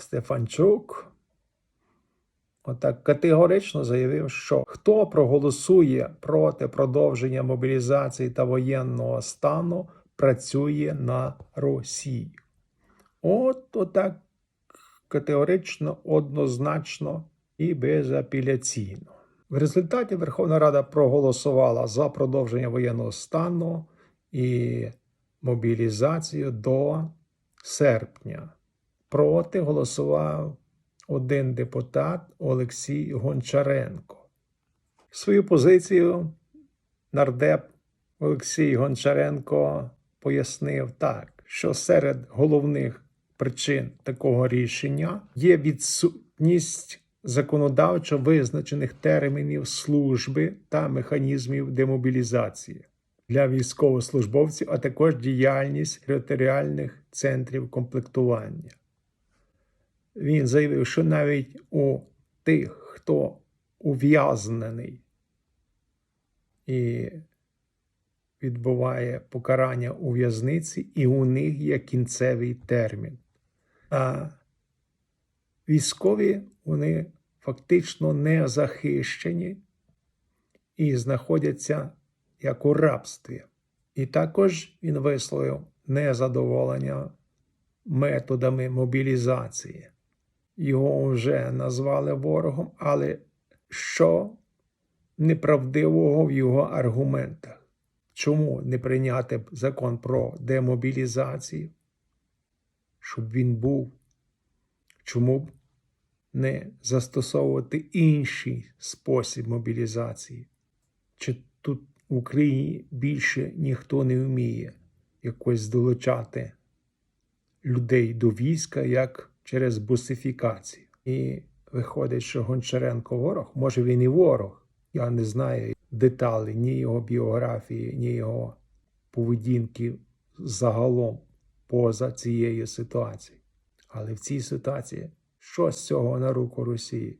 Стефанчук отак категорично заявив, що хто проголосує проти продовження мобілізації та воєнного стану, працює на Росію. От отак категорично, однозначно і безапеляційно. В результаті Верховна Рада проголосувала за продовження воєнного стану і мобілізацію до серпня. Проти голосував один депутат Олексій Гончаренко. Свою позицію нардеп Олексій Гончаренко пояснив так, що серед головних причин такого рішення є відсутність законодавчо визначених термінів служби та механізмів демобілізації для військовослужбовців, а також діяльність територіальних центрів комплектування. Він заявив, що навіть у тих, хто ув'язнений і відбуває покарання у в'язниці, і у них є кінцевий термін. А військові вони фактично не захищені і знаходяться як у рабстві. І також він висловив незадоволення методами мобілізації. Його вже назвали ворогом, але що неправдивого в його аргументах? Чому не прийняти закон про демобілізацію? Щоб він був? Чому б не застосовувати інший спосіб мобілізації? Чи тут в Україні більше ніхто не вміє якось долучати людей до війська як через бусифікацію? І виходить, що Гончаренко ворог, може він і ворог. Я не знаю деталі ні його біографії, ні його поведінки загалом поза цією ситуацією. Але в цій ситуації що з цього на руку Росії?